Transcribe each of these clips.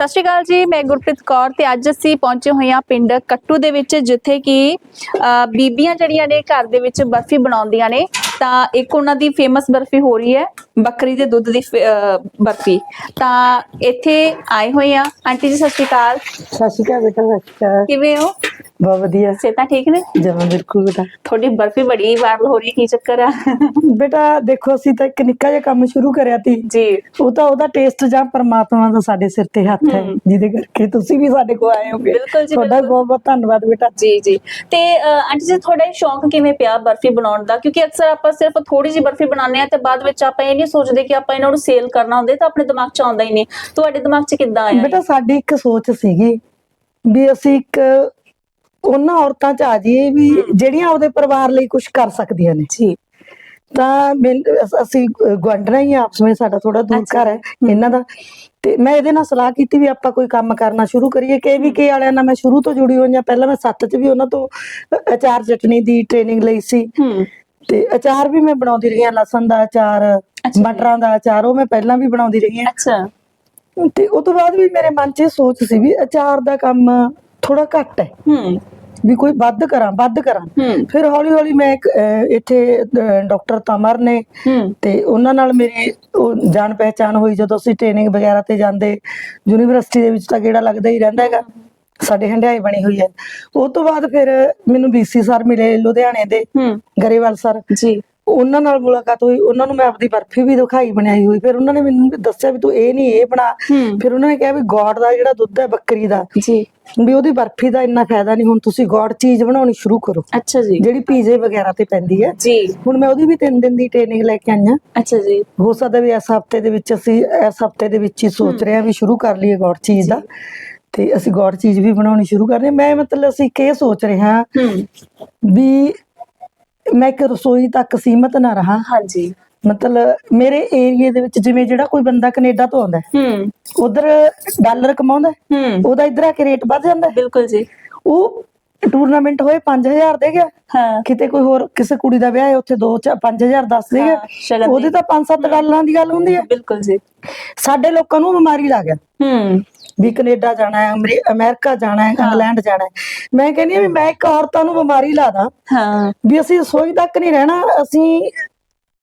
ਸਤਿ ਸ਼੍ਰੀ ਅਕਾਲ ਜੀ, ਮੈਂ ਗੁਰਪ੍ਰੀਤ ਕੌਰ ਤੇ ਅੱਜ ਅਸੀਂ ਪਹੁੰਚੇ ਹੋਏ ਹਾਂ ਪਿੰਡ ਕੱਟੂ ਦੇ ਵਿੱਚ, ਜਿੱਥੇ ਕਿ ਬੀਬੀਆਂ ਜਿਹੜੀਆਂ ਨੇ ਘਰ ਦੇ ਵਿੱਚ ਬਰਫੀ ਬਣਾਉਂਦੀਆਂ ਨੇ। ਤਾਂ ਇੱਕ ਉਹਨਾਂ ਦੀ ਫੇਮਸ ਬਰਫੀ ਹੋ ਰਹੀ ਹੈ ਬੱਕਰੀ ਦੇ ਦੁੱਧ ਦੀ ਬਰਫੀ। ਤਾਂ ਇੱਥੇ ਆਏ ਹੋਏ ਆ। ਆਂਟੀ ਜੀ ਸਤਿ ਸ਼੍ਰੀ ਅਕਾਲ। ਸਤਿ ਸ਼੍ਰੀ ਅਕਾਲ ਬੇਟਾ ਸਤਿ ਸ਼੍ਰੀ ਅਕਾਲ। ਕਿਵੇਂ ਹੋ? ਬਹੁਤ ਵਧੀਆ। ਸਿਹਤਾਂ ਠੀਕ ਨੇ? ਜਮਾ ਬਿਲਕੁਲ ਬੇਟਾ। ਤੁਹਾਡੀ ਬਰਫੀ ਬੜੀ ਵਾਇਰਲ ਹੋ ਰਹੀ ਹੈ ਕੀ ਚੱਕਰ ਆ? ਬੇਟਾ ਦੇਖੋ ਅਸੀਂ ਤਾਂ ਇੱਕ ਨਿੱਕਾ ਜਿਹਾ ਕੰਮ ਸ਼ੁਰੂ ਕਰਿਆ ਤੀ ਜੀ। ਉਹ ਤਾਂ ਉਹਦਾ ਟੇਸਟ ਜਾਂ ਪਰਮਾਤਮਾ ਦਾ ਸਾਡੇ ਸਿਰ ਤੇ ਹੱਥ ਹੈ। ਜਿਹਦੇ ਕਰਕੇ ਤੁਸੀਂ ਵੀ ਸਾਡੇ ਕੋਲ ਆਏ ਹੋਗੇ। ਬਿਲਕੁਲ ਜੀ, ਤੁਹਾਡਾ। ਬਹੁਤ ਬਹੁਤ ਧੰਨਵਾਦ ਬੇਟਾ। ਜੀ ਜੀ। ਤੇ ਆਂਟੀ ਜੀ ਤੁਹਾਡਾ ਸ਼ੌਂਕ ਕਿਵੇਂ ਪਿਆ ਬਰਫੀ ਬਣਾਉਣ ਦਾ? ਕਿਉਂਕਿ ਅਕਸਰ ਆਪਾਂ ਸਿਰਫ ਥੋੜੀ ਜਿਹੀ ਬਰਫੀ ਬਣਾਉਂਦੇ ਆ ਤੇ ਬਾਅਦ ਵਿੱਚ ਆਪਾਂ ਇਹ ਨਹੀਂ ਸੋਚਦੇ ਕਿ ਆਪਾਂ ਇਹਨਾਂ ਨੂੰ ਸੇਲ ਕਰਨਾ ਹੁੰਦੇ ਤਾਂ ਆਪਣੇ ਦਿਮਾਗ 'ਚ ਆਉਂਦਾ ਹੀ ਨਹੀਂ। ਤੁਹਾਡੇ ਦਿਮਾਗ 'ਚ ਕਿੱਦਾਂ ਆਇਆ ਬੇਟਾ ਸਾਡੀ ਇੱਕ ਸੋਚ ਸੀਗੀ ਵੀ ਅਸੀਂ ਇੱਕ ਉਹਨਾਂ ਔਰਤਾਂ ਚ ਆ ਜਾਈਏ ਵੀ ਜਿਹੜੀਆਂ ਆਪਦੇ ਪਰਿਵਾਰ ਲਈ ਕੁਝ ਕਰ ਸਕਦੀਆਂ ਨੇ। ਜੀ। ਤਾਂ ਅਸ- ਗਵਾਂਢਣਾ ਹੀ ਆ, ਆਪਸ ਵਿੱਚ ਸਾਡਾ ਥੋੜਾ ਦੂਰ ਘਰ ਹੈ ਇਹਨਾਂ ਦਾ। ਤੇ ਮੈਂ ਇਹਦੇ ਨਾਲ ਸਲਾਹ ਕੀਤੀ ਵੀ ਆਪਾਂ ਕੋਈ ਕੰਮ ਕਰਨਾ ਸ਼ੁਰੂ ਕਰੀਏ ਕਿ ਵੀ ਕੇ ਵਾਲਿਆਂ ਨਾਲ ਮੈਂ ਸ਼ੁਰੂ ਤੋਂ ਜੁੜੀ ਹੋਈ ਹਾਂ। ਪਹਿਲਾਂ ਮੈਂ ਸੱਤ ਚ ਵੀ ਉਹਨਾਂ ਤੋਂ ਅਚਾਰ ਚਟਨੀ ਦੀ ਟ੍ਰੇਨਿੰਗ ਲਈ ਸੀ। ਹੂੰ। ਤੇ ਅਚਾਰ ਵੀ ਮੈਂ ਬਣਾਉਂਦੀ ਰਹੀ ਹਾਂ ਲਸਣ ਦਾ ਅਚਾਰ। ਮਟਰਾਂ ਦਾ ਅਚਾਰ ਉਹ ਮੈਂ ਪਹਿਲਾਂ ਵੀ ਬਣਾਉਂਦੀ ਰਹੀ ਹਾਂ। ਅੱਛਾ। ਤੇ ਉਸ ਤੋਂ ਬਾਅਦ ਵੀ ਮੇਰੇ ਮਨ 'ਚ ਇਹ ਸੋਚ ਸੀ ਵੀ ਅਚਾਰ ਦਾ ਕੰਮ ਥੋੜਾ ਘੱਟ ਹੈ। ਹੂੰ। ਵੀ ਕੋਈ ਵੱਧ ਕਰਾਂ ਵੱਧ ਕਰਾਂ। ਫਿਰ ਹੌਲੀ ਹੌਲੀ ਮੈਂ ਇੱਕ, ਇੱਥੇ ਡਾਕਟਰ ਤਮਰ ਨੇ ਤੇ ਉਹਨਾਂ ਨਾਲ ਮੇਰੀ ਉਹ ਜਾਣ ਪਹਿਚਾਨ ਹੋਈ ਜਦੋਂ ਅਸੀਂ ਟ੍ਰੇਨਿੰਗ ਵਗੈਰਾ ਤੇ ਜਾਂਦੇ ਯੂਨੀਵਰਸਿਟੀ ਦੇ ਵਿੱਚ ਤਾਂ ਗੇੜਾ ਲੱਗਦਾ ਹੀ ਰਹਿੰਦਾ ਹੈਗਾ। ਸਾਡੇ ਹੰਡਿਆਈ ਬਣੀ ਹੋਈ ਹੈ। ਉਸ ਤੋਂ ਬਾਅਦ ਫਿਰ ਮੈਨੂੰ ਬੀਸੀ ਸਰ ਮਿਲੇ ਲੁਧਿਆਣੇ ਦੇ ਗਰੇਵਾਲ ਸਰ ਜੀ। ਉਹਨਾਂ ਨਾਲ ਮੁਲਾਕਾਤ ਹੋਈ। ਉਹਨਾਂ ਨੂੰ ਮੈਂ ਆਪਦੀ ਬਰਫੀ ਵੀ ਦਿਖਾਈ ਬਣਾਈ ਹੋਈ। ਫਿਰ ਉਹਨਾਂ ਨੇ ਮੈਨੂੰ ਦੱਸਿਆ ਵੀ ਤੂੰ ਇਹ ਨਹੀਂ ਇਹ ਬਣਾ। ਫਿਰ ਉਹਨਾਂ ਨੇ ਕਿਹਾ ਵੀ ਗੋੜ ਦਾ ਜਿਹੜਾ ਦੁੱਧ ਹੈ ਬੱਕਰੀ ਦਾ ਜੀ। ਵੀ ਉਹਦੀ ਬਰਫੀ ਦਾ ਇੰਨਾ ਫਾਇਦਾ ਨਹੀਂ। ਹੁਣ ਤੁਸੀਂ ਗੋੜ ਚੀਜ਼ ਬਣਾਉਣੀ ਸ਼ੁਰੂ ਕਰੋ। ਅੱਛਾ ਜੀ। ਜਿਹੜੀ ਪੀਜ਼ੇ ਵਗੈਰਾ ਤੇ ਪੈਂਦੀ ਹੈ। ਜੀ। ਹੁਣ ਮੈਂ ਉਹਦੀ ਵੀ 3 ਦਿਨ ਦੀ ਟ੍ਰੇਨਿੰਗ ਲੈ ਕੇ ਆਈ ਹਾਂ। ਅੱਛਾ ਜੀ। ਹੋ ਸਕਦਾ ਵੀ ਇਸ ਹਫ਼ਤੇ ਦੇ ਵਿੱਚ ਅਸੀਂ ਇਸ ਹਫ਼ਤੇ ਦੇ ਵਿੱਚ ਹੀ ਸੋਚ ਰਹੇ ਹਾਂ ਵੀ ਸ਼ੁਰੂ ਕਰ ਲਈਏ ਗੌੜ ਚੀਜ਼ ਦਾ। ਤੇ ਅਸੀਂ ਗੌੜ ਚੀਜ਼ ਵੀ ਬਣਾਉਣੀ ਸ਼ੁਰੂ ਕਰ ਰਹੇ ਹਾਂ। ਮੈਂ ਮਤਲਬ ਅਸੀਂ ਕਿ ਸੋਚ ਰਹੇ ਹਾਂ ਹੂੰ। ਵੀ ਮੈਂ ਇੱਕ ਰਸੋਈ ਤੱਕ ਸੀਮਤ ਨਾ ਰਹਾ। ਹਾਂਜੀ। ਮਤਲਬ ਮੇਰੇ ਏਰੀਏ ਦੇ ਵਿੱਚ ਜਿਵੇਂ ਜਿਹੜਾ ਕੋਈ ਬੰਦਾ ਕੈਨੇਡਾ ਤੋਂ ਆਉਂਦਾ ਹੂੰ ਉਧਰ ਡਾਲਰ ਕਮਾਉਂਦਾ ਹੈ, ਹੂੰ। ਉਹਦਾ ਇੱਧਰ ਆ ਕੇ ਰੇਟ ਵੱਧ ਜਾਂਦਾ ਹੈ। ਬਿਲਕੁਲ ਜੀ। ਉਹ ਟੂਰਨਾਮੈਂਟ ਹੋਏ 5000 ਦੇ ਗਿਆ। ਹਾਂ। ਕਿਤੇ ਕੋਈ ਹੋਰ ਕਿਸੇ ਕੁੜੀ ਦਾ ਵਿਆਹ ਹੈ ਉੱਥੇ 2 5000 ਦੱਸ ਦੇ ਹਾਂ, ਸ਼ਗਨ ਦੀ। ਉਹਦੇ ਤਾਂ 5-7 ਡਾਲਰਾਂ ਦੀ ਗੱਲ ਹੁੰਦੀ ਹੈ। ਬਿਲਕੁਲ ਜੀ। ਸਾਡੇ ਲੋਕਾਂ ਨੂੰ ਬਿਮਾਰੀ ਲੱਗ ਗਿਆ। ਹੂੰ। ਵੀ ਕੈਨੇਡਾ ਜਾਣਾ ਹੈ ਅਮਰੀ- ਅਮਰੀਕਾ ਜਾਣਾ ਹੈ ਇੰਗਲੈਂਡ ਜਾਣਾ ਹੈ। ਮੈਂ ਕਹਿੰਦੀ ਹਾਂ ਵੀ ਮੈਂ ਇੱਕ ਔਰਤਾਂ ਨੂੰ ਬਿਮਾਰੀ ਲਾਦਾ ਹਾਂ। ਵੀ ਅਸੀਂ ਰਸੋਈ ਤੱਕ ਨਹੀਂ ਰਹਿਣਾ ਅਸੀਂ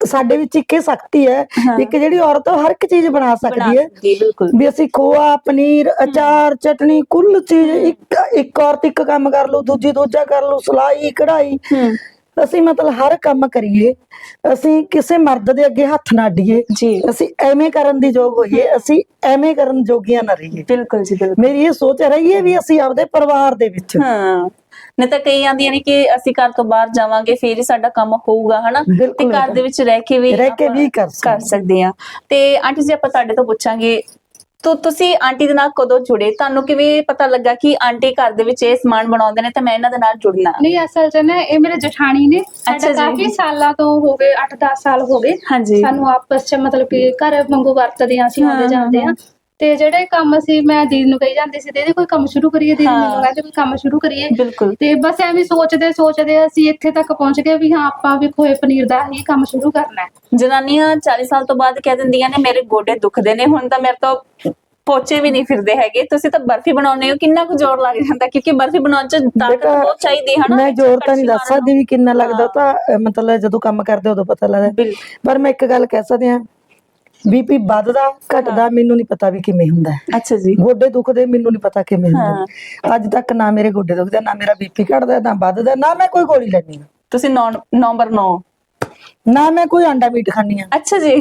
ਸਾਡੇ ਵਿੱਚ ਇੱਕ ਇਹ ਸ਼ਕਤੀ ਹੈ ਹਾਂ। ਇੱਕ ਜਿਹੜੀ ਔਰਤ ਉਹ ਹਰ ਇੱਕ ਚੀਜ਼ ਬਣਾ ਸਕਦੀ ਹੈ। ਬਿਲਕੁਲ। ਵੀ ਅਸੀਂ ਖੋਆ ਪਨੀਰ ਅਚਾਰ ਚਟਨੀ ਕੁੱਲ ਚੀਜ਼ ਇੱਕ ਇੱਕ ਔਰਤ ਇੱਕ ਕੰਮ ਕਰ ਲਓ ਦੂਜੀ ਦੂਜਾ ਕਰ ਲਓ ਸਿਲਾਈ ਕਢਾਈ। ਹੂੰ। ਅਸੀਂ ਮਤਲਬ ਹਰ ਕੰਮ ਕਰੀਏ ਅਸੀਂ ਕਿਸੇ ਮਰਦ ਦੇ ਅੱਗੇ ਹੱਥ ਨਾ ਅੱਡੀਏ ਜੀ। ਅਸੀਂ ਐਵੇਂ ਕਰਨ ਦੀ ਯੋਗ ਹੋਈਏ ਅਸੀਂ ਐਵੇਂ ਕਰਨ ਜੋਗੀਆਂ ਨਾ ਰਹੀਏ। ਬਿਲਕੁਲ ਜੀ ਬਿਲਕੁਲ। ਮੇਰੀ ਇਹ ਸੋਚ ਰਹੀ ਹੈ ਵੀ ਅਸੀਂ ਆਪਦੇ ਪਰਿਵਾਰ ਦੇ ਵਿੱਚ। ਹਾਂ। ਨਹੀਂ ਤਾਂ ਕਈ ਆਂਦੀਆਂ ਨੇ ਕਿ ਅਸੀਂ ਘਰ ਤੋਂ ਬਾਹਰ ਜਾਵਾਂਗੇ ਫੇਰ ਹੀ ਸਾਡਾ ਕੰਮ ਹੋਊਗਾ ਹਨਾ? ਤੇ ਘਰ ਦੇ ਵਿੱਚ ਰਹਿ ਕੇ ਵੀ ਰਹਿ ਕੇ ਵੀ ਕਰ ਕਰ ਸਕਦੇ ਆ ਤੇ ਆਂਟੀ ਜੀ ਆਪਾਂ ਤੁਹਾਡੇ ਤੋਂ ਪੁੱਛਾਂਗੇ ਤੋ ਤੁਸੀਂ ਆਂਟੀ ਦੇ ਨਾਲ ਕਦੋਂ ਜੁੜੇ? ਤੁਹਾਨੂੰ ਕਿਵੇਂ ਪਤਾ ਲੱਗਾ ਕਿ ਆਂਟੀ ਘਰ ਦੇ ਵਿੱਚ ਇਹ ਸਮਾਨ ਬਣਾਉਂਦੇ ਨੇ ਤਾਂ ਮੈਂ ਇਹਨਾਂ ਦੇ ਨਾਲ ਜੁੜਨਾ? ਨਹੀਂ ਅਸਲ 'ਚ ਨਾ ਇਹ ਮੇਰੇ ਜਠਾਣੀ ਨੇ। ਅੱਛਾ ਸਾਡਾ ਜੀ। ਕਾਫੀ ਸਾਲਾਂ ਤੋਂ ਹੋ ਗਏ 8-10 ਸਾਲ ਹੋ ਗਏ। ਹਾਂਜੀ। ਸਾਨੂੰ ਆਪਸ 'ਚ ਮਤਲਬ ਕਿ ਘਰ ਵਾਂਗੂ ਵਰਤਦੇ ਆ ਅਸੀਂ ਹਾਂ, ਆਉਂਦੇ ਜਾਂਦੇ ਹਾਂ। ਆ ਤੇ ਜਿਹੜੇ ਕੰਮ ਅਸੀਂ ਮੈਂ ਦੀਦੀ ਨੂੰ ਕਹੀ ਜਾਂਦੀ ਸੀ ਦੀਦੀ ਕੋਈ ਕੰਮ ਸ਼ੁਰੂ ਕਰੀਏ ਦੀਦੀ। ਮੈਨੂੰ ਕਹਿੰਦੇ ਕੋਈ ਕੰਮ ਸ਼ੁਰੂ ਕਰੀਏ। ਬਿਲਕੁਲ। ਤੇ ਬਸ ਐਵੇਂ ਸੋਚਦੇ ਸੋਚਦੇ ਅਸੀਂ ਇੱਥੇ ਤੱਕ ਪਹੁੰਚ ਗਏ ਵੀ ਹਾਂ ਆਪਾਂ ਵੀ ਖੋਏ ਪਨੀਰ ਦਾ ਹੀ ਕੰਮ ਸ਼ੁਰੂ ਕਰਨਾ ਹੈ। ਜਨਾਨੀਆਂ 40 ਸਾਲ ਤੋਂ ਬਾਅਦ ਕਹਿ ਦਿੰਦੀਆਂ ਨੇ ਮੇਰੇ ਗੋਡੇ ਦੁਖਦੇ ਨੇ ਹੁਣ ਤਾਂ ਮੇਰੇ ਤੋਂ ਪੋਚੇ ਵੀ ਨਹੀਂ ਫਿਰਦੇ ਹੈਗੇ। ਤੁਸੀਂ ਤਾਂ ਬਰਫੀ ਬਣਾਉਂਦੇ ਹੋ ਕਿੰਨਾ ਕੁ ਜ਼ੋਰ ਲੱਗ ਜਾਂਦਾ ਕਿਉਂਕਿ ਬਰਫੀ ਬਣਾਉਣ ਚ ਤਾਕਤ ਬਹੁਤ ਚਾਹੀਦੀ ਹੈ ਨਾ ਮੈਂ ਜ਼ੋਰ ਤਾਂ ਨਹੀਂ ਦੱਸ ਸਕਦੀ ਵੀ ਕਿੰਨਾ ਲੱਗਦਾ ਤਾਂ ਮਤਲਬ ਜਦੋਂ ਕੰਮ ਕਰਦੇ ਉਦੋਂ ਪਤਾ ਲੱਗਦਾ। ਪਰ ਮੈਂ ਇੱਕ ਗੱਲ ਕਹਿ ਸਕਦੀ ਹਾਂ ਬੀਪੀ ਵੱਧਦਾ ਘਟਦਾ ਮੈਨੂੰ ਨਹੀਂ ਪਤਾ ਵੀ ਕਿਵੇਂ ਹੁੰਦਾ ਹੈ। ਅੱਛਾ ਜੀ। ਗੋਡੇ ਦੁਖਦੇ ਮੈਨੂੰ ਨਹੀਂ ਪਤਾ ਕਿਵੇਂ ਹੁੰਦੇ ਅੱਜ ਤੱਕ ਨਾ ਮੇਰੇ ਗੋਡੇ ਦੁਖਦੇ ਨਾ ਮੇਰਾ ਬੀਪੀ ਘਟਦਾ ਨਾ ਵੱਧਦਾ ਨਾ ਮੈਂ ਕੋਈ ਗੋਲੀ ਲੈਣੀ ਤੁਸੀਂ ਨੰਬਰ 9 ਨਾ ਮੈਂ ਕੋਈ ਅੰਡਾ ਮੀਟ ਖਾਣੀ ਆ ਅੱਛਾ ਜੀ।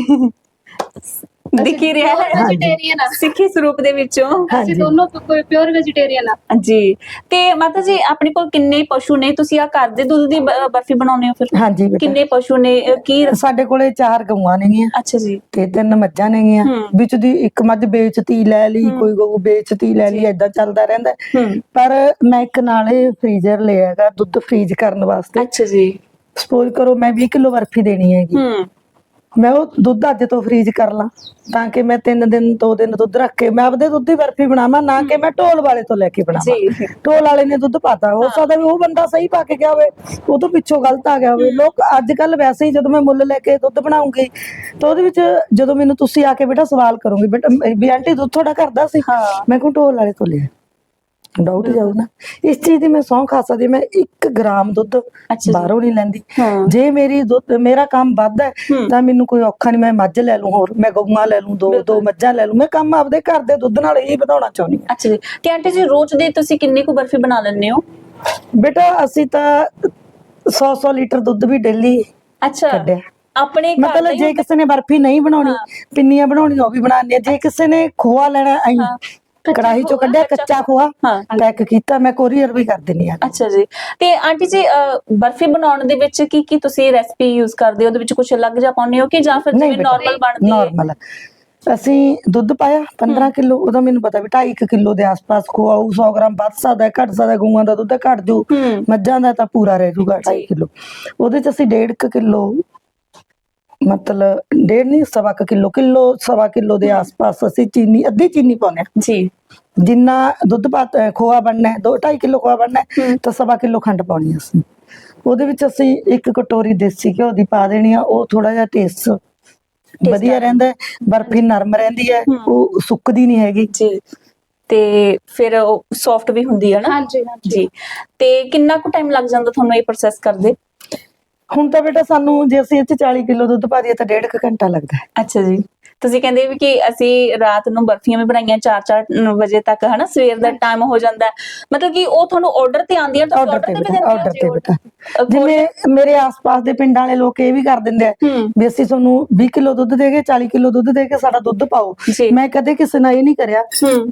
ਦਿਖੀ ਰਿਹਾ ਹੈ ਵੈਜੀਟੇਰੀਅਨ ਆ। ਸਿੱਖੀ ਸਰੂਪ ਦੇ ਵਿੱਚੋਂ। ਅਸੀਂ ਦੋਨੋਂ ਪਿਓਰ ਵੈਜੀਟੇਰੀਅਨ ਆ। ਜੀ ਤੇ ਮਾਤਾ ਜੀ ਆਪਣੇ ਕੋਲ ਕਿੰਨੇ ਪਸ਼ੂ ਨੇ? ਤੁਸੀਂ ਆ ਘਰ ਦੇ ਦੁੱਧ ਦੀ ਬ- ਬਰਫੀ ਬਣਾਉਂਦੇ ਹੋ ਫਿਰ? ਹਾਂਜੀ ਬੇਟਾ। ਕਿੰਨੇ ਪਸ਼ੂ ਨੇ? ਅਹ ਕੀ ਸਾਡੇ ਕੋਲੇ ਚਾਰ ਗਊਆਂ ਨੇਗੀਆਂ। ਅੱਛਾ ਜੀ। ਤੇ ਤਿੰਨ ਮੱਝਾਂ ਨੇਗੀਆਂ। ਹੂੰ। ਵਿੱਚ ਦੀ ਇੱਕ ਮੱਝ ਵੇਚਤੀ ਲੈ ਲਈ ਕੋਈ ਗਊ ਵੇਚਤੀ ਲੈ ਲਈ ਏਦਾਂ ਚੱਲਦਾ ਰਹਿੰਦਾ। ਹੈ। ਹੂੰ ਪਰ ਮੈਂ ਇੱਕ ਨਾਲੇ ਫ੍ਰੀਜ਼ਰ ਲਿਆ ਹੈਗਾ ਦੁੱਧ ਫ੍ਰੀਜ਼ ਕਰਨ ਵਾਸਤੇ। ਅੱਛਾ ਜੀ। ਸਪੋਜ਼ ਕਰੋ ਮੈਂ 20 ਕਿਲੋ ਬਰਫੀ ਦੇਣੀ ਹੈਗੀ। ਹੂੰ। ਮੈਂ ਉਹ ਦੁੱਧ ਅੱਜ ਤੋਂ ਫ੍ਰੀਜ ਕਰ ਲਾਂ ਤਾਂ ਕਿ ਮੈਂ ਤਿੰਨ ਦਿਨ ਦੋ ਦਿਨ ਦੁੱਧ ਰੱਖ। ਕੇ ਮੈਂ ਆਪਦੇ ਦੁੱਧ ਦੀ ਬਰਫੀ ਬਣਾਵਾਂ ਨਾ ਕਿ ਮੈਂ ਢੋਲ ਵਾਲੇ ਤੋਂ ਲੈ ਕੇ ਬਣਾਵਾਂ। ਢੋਲ ਵਾਲੇ ਨੇ ਦੁੱਧ ਪਾਤਾ। ਹੋ ਸਕਦਾ ਵੀ ਉਹ ਬੰਦਾ ਸਹੀ ਪਾ ਕੇ ਗਿਆ ਹੋਵੇ ਉਹ ਤੋਂ ਪਿੱਛੋਂ ਗਲਤ ਆ ਗਿਆ ਹੋਵੇ। ਲੋਕ ਅੱਜ ਕੱਲ ਵੈਸੇ ਹੀ ਜਦੋਂ ਮੈਂ ਮੁੱਲ ਲੈ ਕੇ ਦੁੱਧ ਬਣਾਉਂਗੀ ਤਾਂ ਉਹਦੇ ਵਿੱਚ ਜਦੋਂ ਮੈਨੂੰ ਤੁਸੀਂ ਆ ਕੇ ਬੇਟਾ ਸਵਾਲ ਕਰੋਗੇ ਬੇਟਾ ਵੀ ਆਂਟੀ ਦੁੱਧ ਤੁਹਾਡਾ ਘਰ ਦਾ ਸੀ। ਮੈਂ ਕਿਹਾ ਢੋਲ ਵਾਲੇ ਤੋਂ ਲਿਆ। ਡਾਊਟ ਜਾਊ ਨਾ। ਇਸ ਚੀਜ਼ ਦੀ ਮੈਂ ਸੌਂ ਖਾ ਸਕਦੀ ਮੈਂ 1 ਗ੍ਰਾਮ ਦੁੱਧ। ਬਾਹਰੋਂ ਨਹੀਂ ਲੈਂਦੀ। ਜੇ ਮੇਰੀ ਦੁੱਧ ਮੇਰਾ ਕੰਮ ਵੱਧ ਹੈ। ਤਾਂ ਮੈਨੂੰ ਕੋਈ ਔਖਾ ਨਹੀਂ ਮੈਂ ਮੱਝ ਲੈ ਲੂੰ ਹੋਰ ਮੈਂ ਗਊਆਂ ਲੈ ਲੂੰ ਦੋ ਦੋ ਮੱਝਾਂ ਲੈ ਲੂੰ ਮੈਂ ਕੰਮ ਆਪਦੇ ਘਰ ਦੇ ਦੁੱਧ ਨਾਲ ਹੀ ਵਧਾਉਣਾ ਚਾਹੁੰਦੀ ਹਾਂ। ਅੱਛਾ ਜੀ। ਤੇ ਆਂਟੀ ਜੀ ਰੋਜ਼ ਦੇ ਤੁਸੀਂ ਕਿੰਨੀ ਕੁ ਬਰਫੀ ਬਣਾ ਲੈਂਦੇ ਹੋ? ਬੇਟਾ ਅਸੀਂ ਤਾਂ 100 100 ਲੀਟਰ ਦੁੱਧ ਵੀ ਡੇਲੀ ਅੱਛਾ। ਕੱਢਿਆ। ਆਪਣੇ ਘਰ ਮਤਲਬ ਜੇ ਕਿਸੇ ਨੇ ਬਰਫੀ ਨਹੀਂ ਬਣਾਉਣੀ ਪਿੰਨੀਆਂ ਬਣਾਉਣੀਆਂ ਉਹ ਵੀ ਬਣਾਉਂਦੇ ਆ ਜੇ ਕਿਸੇ ਨੇ ਖੋਆ ਲੈਣਾ ਐਂ ਕੜਾਹੀ ਚੋਂ ਕੱਢਿਆ ਕੱਚਾ ਖੋਆ। ਹਾਂ। ਪੈਕ ਕੀਤਾ ਮੈਂ ਕੋਰੀਅਰ ਵੀ ਕਰ ਦਿੰਨੀ ਆ। ਅੱਛਾ ਜੀ। ਤੇ ਆਂਟੀ ਜੀ ਬਰਫੀ ਬਣਾਉਣ ਦੇ ਵਿੱਚ ਕੀ ਕੀ ਤੁਸੀਂ ਰੈਸਪੀ ਯੂਜ਼ ਕਰਦੇ ਹੋ? ਉਹਦੇ ਵਿੱਚ ਕੁਝ ਅਲੱਗ ਜਿਹਾ ਪਾਉਂਦੇ ਹੋ ਕਿ ਜਾਂ ਫਿਰ ਜਿਵੇਂ ਨਾਰਮਲ ਬਣਦੀ ਹੈ? ਨਾਰਮਲ ਅਸੀਂ ਦੁੱਧ ਪਾਇਆ 15 ਕਿਲੋ ਉਹਦਾ ਮੈਨੂੰ ਪਤਾ ਵੀ 2.5 ਕਿਲੋ ਦੇ ਆਸ-ਪਾਸ ਖੋਆ ਉਹ 100 ਗ੍ਰਾਮ ਵੱਧ ਸਕਦਾ ਘੱਟ ਸਕਦਾ ਗਊਆਂ ਦਾ ਦੁੱਧ ਘੱਟ ਜੂ। ਮੱਝਾਂ ਦਾ ਤਾਂ ਪੂਰਾ ਰਹਿ ਜੂਗਾ 2.5 ਕਿਲੋ। ਉਹਦੇ ਚ ਅਸੀਂ 1.5 ਕਿਲੋ ਮਤਲਬ ਡੇਢ ਨਹੀਂ ਸਵਾ ਕੁ ਕਿਲੋ ਕਿਲੋ ਸਵਾ ਕਿਲੋ ਦੇ ਆਸ-ਪਾਸ ਅਸੀਂ ਚੀਨੀ ਅੱਧੀ ਚੀਨੀ ਪਾਉਂਦੇ ਹਾਂ। ਜੀ। ਜਿੰਨਾ ਦੁੱਧ ਪਾ ਖੋਆ ਬਣਨਾ ਹੈ 2.5 ਕਿਲੋ ਖੋਆ ਬਣਨਾ ਹੈ ਤਾਂ ਸਵਾ ਕਿਲੋ ਖੰਡ ਪਾਉਣੀ ਹੈ ਅਸੀਂ। ਉਹਦੇ ਵਿੱਚ ਅਸੀਂ ਇੱਕ ਕਟੋਰੀ ਦੇਸੀ ਘਿਓ ਦੀ ਪਾ ਦੇਣੀ ਆ ਉਹ ਥੋੜਾ ਜਿਹਾ ਟੇਸਟ ਵਧੀਆ ਰਹਿੰਦਾ ਬਰਫੀ ਨਰਮ ਰਹਿੰਦੀ ਹੈ ਉਹ ਸੁੱਕਦੀ ਨਹੀਂ ਹੈਗੀ। ਜੀ। ਤੇ ਫਿਰ ਉਹ ਸੌਫਟ ਵੀ ਹੁੰਦੀ ਹੈ ਨਾ? ਹਾਂਜੀ ਹਾਂਜੀ। ਜੀ। ਤੇ ਕਿੰਨਾ ਕੁ ਟਾਈਮ ਲੱਗ ਜਾਂਦਾ ਤੁਹਾਨੂੰ ਇਹ ਪ੍ਰੋਸੈਸ ਕਰਦੇ? ਹੁਣ ਤਾਂ ਬੇਟਾ ਸਾਨੂੰ ਜੇ ਅਸੀਂ ਇੱਥੇ ਚ 40 ਕਿਲੋ ਦੁੱਧ ਪਾ ਦਈਏ ਤਾਂ ਡੇਢ ਕੁ ਘੰਟਾ ਲੱਗਦਾ ਹੈ। ਅੱਛਾ ਜੀ। ਤੁਸੀਂ ਕਹਿੰਦੇ ਵੀ ਕਿ ਅਸੀਂ ਰਾਤ ਨੂੰ ਬਰਫੀਆਂ ਵੀ ਬਣਾਈਆਂ 4-4 ਵਜੇ ਤੱਕ ਹਨਾ? ਸਵੇਰ ਦਾ ਟਾਈਮ ਹੋ ਜਾਂਦਾ। ਮਤਲਬ ਕਿ ਉਹ ਤੁਹਾਨੂੰ ਆਰਡਰ ਤੇ ਆਉਂਦੀਆਂ ਤੁਸੀਂ ਆਰਡਰ ਤੇ ਬੇਟਾ ਆਰਡਰ ਤੇ ਬੇਟਾ ਜਿਵੇਂ ਮੇਰੇ ਆਸ-ਪਾਸ ਦੇ ਪਿੰਡਾਂ ਵਾਲੇ ਲੋਕ ਇਹ ਵੀ ਕਰ ਦਿੰਦੇ ਆ ਵੀ ਅਸੀਂ ਤੁਹਾਨੂੰ 20 ਕਿਲੋ ਦੁੱਧ ਦੇ ਕੇ 40 ਕਿਲੋ ਦੁੱਧ ਦੇ ਕੇ ਸਾਡਾ ਦੁੱਧ ਪਾਓ। ਮੈਂ ਕਦੇ ਕਿਸੇ ਨਾਲ ਇਹ ਨਹੀਂ ਕਰਿਆ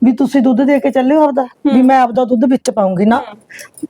ਵੀ ਤੁਸੀਂ ਦੁੱਧ ਦੇ ਕੇ ਚੱਲਿਓ ਆਪਦਾ ਵੀ ਮੈਂ ਆਪਦਾ ਦੁੱਧ ਵਿੱਚ ਪਾਉਂਗੀ। ਨਾ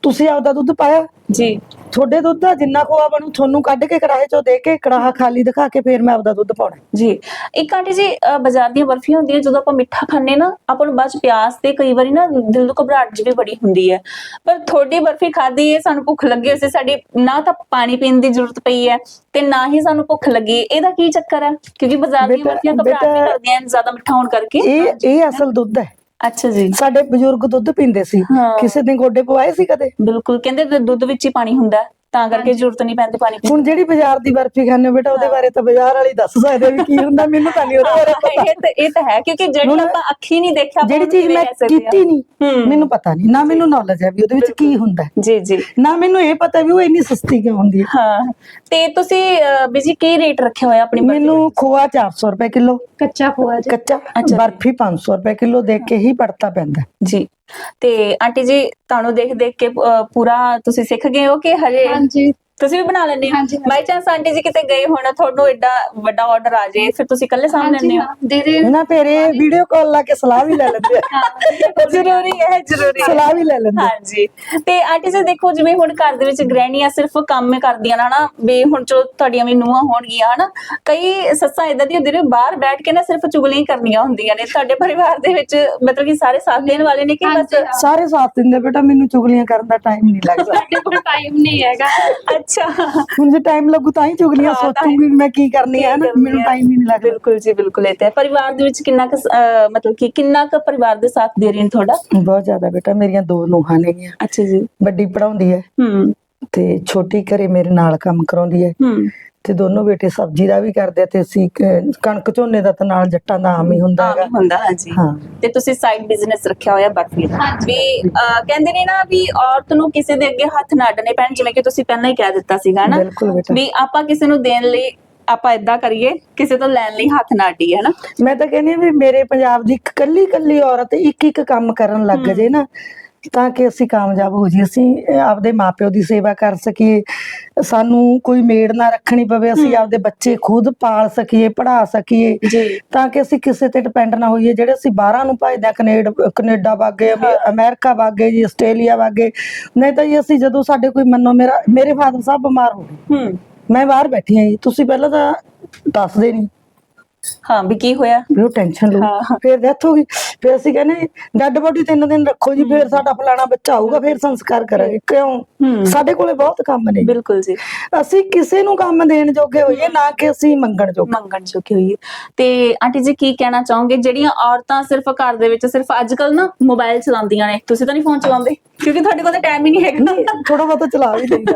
ਤੁਸੀਂ ਆਪਦਾ ਦੁੱਧ ਪਾਇਆ। ਜੀ। ਤੁਹਾਡੇ ਦੁੱਧ ਦਾ ਜਿੰਨਾ ਖੋਆ ਬਣੂ ਤੁਹਾਨੂੰ ਕੱਢ ਕੇ ਕੜਾਹੇ ਚੋਂ ਦੇ ਕੇ ਕੜਾਹਾ ਖਾਲੀ ਦਿਖਾ ਕੇ ਫੇਰ ਮੈਂ ਆਪਦਾ ਦੁੱਧ ਪਾਉਣਾ। ਜੀ। ਇੱਕ ਆਂਟੀ ਜੀ ਬਾਜ਼ਾਰ ਦੀਆਂ ਬਰਫੀਆਂ ਹੁੰਦੀਆਂ ਜਦੋਂ ਆਪਾਂ ਮਿੱਠਾ ਖਾਂਦੇ ਨਾ ਆਪਾਂ ਨੂੰ ਬਾਅਦ ਚ ਪਿਆਸ ਤੇ ਕਈ ਵਾਰੀ ਨਾ ਦਿਲ ਨੂੰ ਘਬਰਾਹਟ ਜਿਹੀ ਬੜੀ ਹੁੰਦੀ ਹੈ। ਪਰ ਤੁਹਾਡੀ ਬਰਫੀ ਖਾਦੀ ਹੈ ਸਾਨੂੰ ਭੁੱਖ ਲੱਗੀ ਹੋਈ ਸੀ ਸਾਡੀ ਨਾ ਤਾਂ ਪਾਣੀ ਪੀਣ ਦੀ ਜ਼ਰੂਰਤ ਪਈ ਹੈ ਤੇ ਨਾ ਹੀ ਸਾਨੂੰ ਭੁੱਖ ਲੱਗੀ। ਇਹਦਾ ਕੀ ਚੱਕਰ ਹੈ? ਕਿਉਂਕਿ ਬਾਜ਼ਾਰ ਦੀਆਂ ਬਰਫੀਆਂ ਘਬਰਾਹਟ ਵੀ ਕਰਦੀਆਂ ਜ਼ਿਆਦਾ ਮਿੱਠਾ ਹੋਣ ਕਰਕੇ। ਇਹ ਇਹ ਅਸਲ ਦੁੱਧ ਹੈ। ਅੱਛਾ ਜੀ। ਸਾਡੇ ਬਜ਼ੁਰਗ ਦੁੱਧ ਪੀਂਦੇ ਸੀ। ਕਿਸੇ ਨੇ ਗੋਡੇ ਪਵਾਏ ਸੀ ਕਦੇ? ਬਿਲਕੁਲ। ਕਹਿੰਦੇ ਦੁੱਧ ਵਿੱਚ ਹੀ ਪਾਣੀ ਹੁੰਦਾ ਹੈ, ਤਾਂ ਕਰਕੇ ਜ਼ਰੂਰਤ ਨਹੀਂ ਪੈਂਦੀ ਪਾਣੀ ਪੀਣ ਹੁਣ ਜਿਹੜੀ ਬਾਜ਼ਾਰ ਦੀ ਬਰਫੀ ਖਾਣੇ ਬੇਟਾ ਉਹਦੇ ਬਾਰੇ ਤਾਂ ਬਾਜ਼ਾਰ ਵਾਲੀ ਦੱਸ ਸਕਦੇ ਵੀ ਕੀ ਹੁੰਦਾ ਮੈਨੂੰ ਤਾਂ ਨਹੀਂ ਉਹਦੇ ਬਾਰੇ ਪਤਾ। ਇਹ ਤਾਂ ਇਹ ਤਾਂ ਹੈ ਕਿਉਂਕਿ ਜਿਹੜੀ ਹੁਣ ਆਪਾਂ ਅੱਖੀ ਨਹੀਂ ਦੇਖਿਆ ਆਪਾਂ ਜਿਹੜੀ ਉਹਨੂੰ ਚੀਜ਼ ਕਿਵੇਂ ਮੈਂ ਕਹਿ ਸਕਦੇ ਹਾਂ? ਕੀਤੀ ਨਹੀਂ ਹੂੰ। ਮੈਨੂੰ ਪਤਾ ਨਹੀਂ ਨਾ ਮੈਨੂੰ ਨੌਲੇਜ ਹੈ ਵੀ ਉਹਦੇ ਵਿੱਚ ਕੀ ਹੁੰਦਾ ਹੈ। ਜੀ ਜੀ। ਨਾ ਮੈਨੂੰ ਇਹ ਪਤਾ ਵੀ ਉਹ ਇੰਨੀ ਸਸਤੀ ਕਿਉਂ ਹੁੰਦੀ ਹੈ। ਹਾਂ ਤੇ ਤੁਸੀਂ ਅਹ, ਬੀਜੀ ਕੀ ਰੇਟ ਰੱਖਿਆ ਹੋਇਆ ਆਪਣੀ ਬਰਫੀ ਮੈਨੂੰ ਖੋਆ 400 ਰੁਪਏ ਕਿਲੋ। ਕੱਚਾ ਖੋਆ ਜੀ। ਕੱਚਾ। ਬਰਫੀ 500 ਰੁਪਏ ਕਿਲੋ ਦੇ ਕੇ ਹੀ ਪੜਤਾ ਪੈਂਦਾ ਜੀ। ਤੇ ਆਂਟੀ ਜੀ ਤੁਹਾਨੂੰ ਦੇਖ ਦੇਖ ਕੇ ਅਹ, ਪੂਰਾ ਤੁਸੀਂ ਸਿੱਖ ਗਏ ਹੋ ਕਿ ਹਜੇ? ਹਾਂਜੀ ਤੁਸੀਂ ਵੀ ਬਣਾ ਲੈਂਦੇ ਹੋ? ਹਾਂਜੀ, ਹਾਂਜੀ। ਬਾਈ ਚਾਂਸ ਆਂਟੀ ਜੀ ਕਿਤੇ ਗਏ ਹੋਣ ਤੁਹਾਨੂੰ ਐਡਾ ਵੱਡਾ ਆਰਡਰ ਆ ਜਾਏ ਫਿਰ ਤੁਸੀਂ ਇਕੱਲੇ ਸਾਂਭ ਲੈਂਦੇ ਹੋ? ਦੇ ਦੇ। ਨਾ ਫਿਰ ਇਹ ਵੀਡੀਓ ਕਾਲ ਲਾ ਕੇ ਸਲਾਹ ਵੀ ਲੈ ਲੈਂਦੇ ਆ। ਜ਼ਰੂਰੀ ਹੈ ਜ਼ਰੂਰੀ ਹੈ। ਸਲਾਹ ਵੀ ਲੈ ਲੈਂਦੇ ਆ। ਹਾਂਜੀ। ਤੇ ਆਂਟੀ ਜੀ ਦੇਖੋ ਜਿਵੇਂ ਹੁਣ ਘਰ ਦੇ ਵਿੱਚ ਗ੍ਰਹਿਣੀਆਂ ਸਿਰਫ ਕੰਮ ਹੀ ਕਰਦੀਆਂ ਨੇ ਹਨਾ? ਵੀ ਹੁਣ ਚਲੋ ਤੁਹਾਡੀਆਂ ਵੀ ਨੂੰਹਾਂ ਹੋਣਗੀਆਂ ਹਨਾ? ਕਈ ਸੱਸਾਂ ਇਦਾਂ ਦੀਆਂ ਹੁੰਦੀਆਂ ਨੇ ਬਾਹਰ ਬੈਠ ਕੇ ਨਾ ਸਿਰਫ ਚੁਗਲੀਆਂ ਹੀ ਕਰਨੀਆਂ ਹੁੰਦੀਆਂ ਨੇ। ਤੁਹਾਡੇ ਪਰਿਵਾਰ ਦੇ ਵਿੱਚ ਮਤਲਬ ਕਿ ਸਾਰੇ ਸਾਥ ਦੇਣ ਵਾਲੇ ਨੇ ਕਿ ਬਸ? ਹਾਂਜੀ, ਹਾਂ। ਸਾਰੇ ਸਾਥ ਦਿੰਦੇ ਬੇਟਾ ਮੈਨੂੰ ਚੁਗਲੀਆਂ ਕਰਨ ਦਾ ਟਾਈਮ ਨਹੀਂ ਲੱਗਦਾ। ਸਾਡੇ ਕੋਲ ਟਾਈਮ ਨਹੀਂ ਹੈਗਾ। ਅੱਛਾ। ਹੁਣ ਜੇ ਟਾਈਮ ਲੱਗੂ ਤਾਂ ਹੀ ਚੁਗਲੀਆਂ ਹਾਂ, ਤਾਂ ਹੀ। ਸੋਚੂਗੀ ਮੈਂ ਕੀ ਕਰਨੀ ਹੈ ਨਾ ਮੈਨੂੰ ਟਾਈਮ ਹੀ ਨਹੀਂ ਲੱਗਦਾ। ਬਿਲਕੁਲ ਜੀ ਬਿਲਕੁਲ ਇਹ ਤਾਂ ਹੈ। ਪਰਿਵਾਰ ਦੇ ਵਿੱਚ ਕਿੰਨਾ ਕੁ ਅਹ, ਮਤਲਬ ਕਿ ਕਿੰਨਾ ਕੁ ਪਰਿਵਾਰ ਦੇ ਸਾਥ ਦੇ ਰਹੇ ਨੇ ਤੁਹਾਡਾ? ਬਹੁਤ ਜ਼ਿਆਦਾ ਬੇਟਾ ਮੇਰੀਆਂ ਦੋ ਨੂੰਹਾਂ ਨੇਗੀਆਂ। ਅੱਛਾ ਜੀ। ਵੱਡੀ ਪੜਾਉਂਦੀ ਹੈ ਹੂੰ। ਤੇ ਛੋਟੀ ਘਰੇ ਮੇਰੇ ਨਾਲ ਕੰਮ ਕਰਾਉਂਦੀ ਹੈ। ਹੂੰ। ਤੇ ਦੋਨੋਂ ਬੇਟੇ ਸਬਜ਼ੀ ਦਾ ਵੀ ਕਰਦੇ ਆ ਤੇ ਅਸੀਂ ਕ- ਕਣਕ ਝੋਨੇ ਦਾ ਤਾਂ ਨਾਲ ਜੱਟਾਂ ਦਾ ਆਮ ਹੀ ਹੁੰਦਾ ਹੈਗਾ। ਹੁੰਦਾ ਹਾਂਜੀ। ਹਾਂ। ਤੇ ਤੁਸੀਂ ਸਾਈਡ ਬਿਜ਼ਨਸ ਰੱਖਿਆ ਹੋਇਆ ਬਰਫੀ ਦਾ? ਵੀ ਅਹ, ਕਹਿੰਦੇ ਨੇ ਨਾ ਵੀ ਔਰਤ ਨੂੰ ਕਿਸੇ ਦੇ ਅੱਗੇ ਹੱਥ ਨਾ ਅੱਡਣੇ ਪੈਣ ਜਿਵੇਂ ਕਿ ਤੁਸੀਂ ਪਹਿਲਾਂ ਹੀ ਕਹਿ ਦਿੱਤਾ ਸੀਗਾ ਨਾ ਬਿਲਕੁਲ ਬੇਟਾ। ਵੀ ਆਪਾਂ ਕਿਸੇ ਨੂੰ ਦੇਣ ਲਈ ਆਪਾਂ ਇਦਾਂ ਕਰੀਏ ਕਿਸੇ ਤੋਂ ਲੈਣ ਲਈ ਹੱਥ ਨਾ ਅੱਡੀਏ ਹਨਾ? ਮੈਂ ਤਾਂ ਕਹਿੰਦੀ ਹਾਂ ਵੀ ਮੇਰੇ ਪੰਜਾਬ ਦੀ ਇੱਕ ਕੱਲੀ ਕੱਲੀ ਔਰਤ ਇੱਕ ਇੱਕ ਕੰਮ ਕਰਨ ਲੱਗ ਜੇ ਨਾ ਤਾਂ ਕਿ ਅਸੀਂ ਕਾਮਯਾਬ ਹੋ ਜੀ ਅਸੀਂ ਆਪਦੇ ਮਾਪਿਓ ਦੀ ਸੇਵਾ ਕਰ ਸਕੀਏ ਸਾਨੂੰ ਕੋਈ ਮੇੜ ਨਾ ਰੱਖਣੀ ਪਵੇ ਅਸੀਂ ਆਪਦੇ ਬੱਚੇ ਖੁਦ ਪਾਲ ਸਕੀਏ ਪੜ੍ਹਾ ਸਕੀਏ ਜੀ। ਤਾਂ ਕਿ ਅਸੀਂ ਕਿਸੇ ਤੇ ਡਿਪੈਂਡ ਨਾ ਹੋਈਏ ਜਿਹੜੇ ਅਸੀਂ ਬਾਹਰਾਂ ਨੂੰ ਭਜਦੇ ਆ ਕੈਨੇਡਾ ਕੈਨੇਡਾ ਵਾਗੇ ਅਮਰੀਕਾ ਵਾਗੇ ਜੀ ਆਸਟ੍ਰੇਲੀਆ ਵਾਗੇ ਨਹੀਂ ਤਾਂ ਜੀ ਅਸੀਂ ਜਦੋਂ ਸਾਡੇ ਕੋਈ ਮੰਨੋ ਮੇਰਾ ਮੇਰੇ ਫਾਦਰ ਸਾਹਿਬ ਬਿਮਾਰ ਹੋ ਗਏ। ਮੈਂ ਬਾਹਰ ਬੈਠੀ ਹਾਂ ਜੀ ਤੁਸੀਂ ਪਹਿਲਾਂ ਤਾਂ ਦੱਸਦੇ ਨਹੀਂ। ਹਾਂ ਵੀ ਕੀ ਹੋਇਆ? ਉਹ ਟੈਨਸ਼ਨ ਹਾਂ। ਫਿਰ ਡੈਥ ਹੋ ਗਈ। ਫਿਰ ਅਸੀਂ ਕਹਿੰਦੇ ਡੈੱਡ ਬੋਡੀ ਤਿੰਨ ਦਿਨ ਰੱਖੋ ਜੀ ਫਿਰ ਸਾਡਾ ਫਲਾਣਾ ਬੱਚਾ ਆਊਗਾ ਫਿਰ ਸੰਸਕਾਰ ਕਰਾਂਗੇ। ਕਿਉਂ। ਸਾਡੇ ਕੋਲੇ ਬਹੁਤ ਕੰਮ ਨੇ ਬਿਲਕੁਲ ਜੀ। ਅਸੀਂ ਕਿਸੇ ਨੂੰ ਕੰਮ ਦੇਣ ਜੋਗੇ ਹੋਈਏ ਨਾ ਕਿ ਅਸੀਂ ਮੰਗਣ ਜੋਗੇ। ਮੰਗਣ ਚੁੱਕੀ ਹੋਈ ਹੈ ਤੇ ਆਂਟੀ ਜੀ ਕੀ ਕਹਿਣਾ ਚਾਹੋਗੇ? ਜਿਹੜੀਆਂ ਔਰਤਾਂ ਸਿਰਫ ਘਰ ਦੇ ਵਿੱਚ ਸਿਰਫ ਅੱਜ ਕੱਲ ਨਾ ਮੋਬਾਈਲ ਚਲਾਉਂਦੀਆਂ ਨੇ ਤੁਸੀਂ ਤਾਂ ਨਹੀਂ ਫੋਨ ਚਲਾਉਂਦੇ? ਕਿਉਂਕਿ ਤੁਹਾਡੇ ਕੋਲ ਤਾਂ ਟਾਈਮ ਹੀ ਨਹੀਂ ਹੈਗਾ। ਥੋੜਾ ਬਹੁਤਾ ਚਲਾ ਵੀ ਲਈਦਾ।